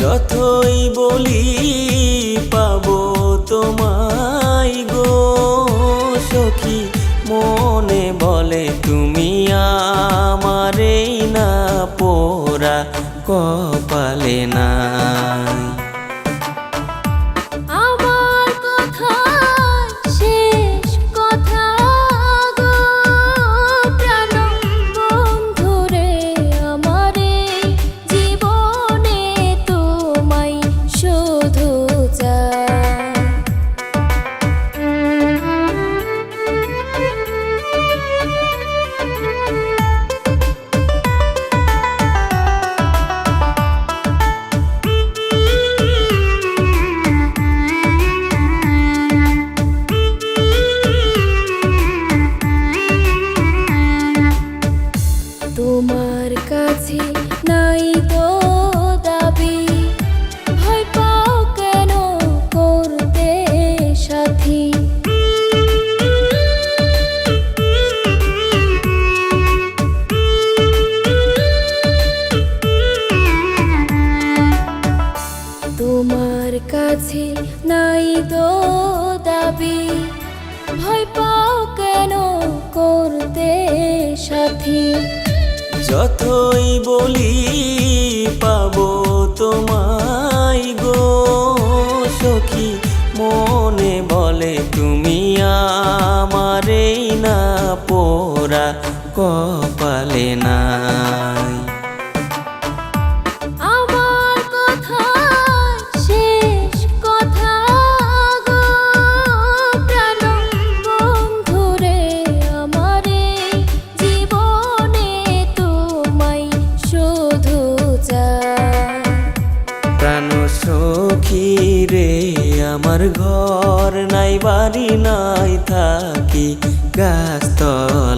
যতই বলি পাব তোমায় গো। সখী মনে বলে তুমি আমারেই না পোরা কপালে নাই নাই তো দাবি। ভয় পাও কেন করতে সাথী? যতই বলি পাবো তোমায় গো সখী, মনে বলে তুমি আমারেই না পোরা কপালে নাই আমার ঘর নাই বাড়ি নাই থাকি গাছতলায়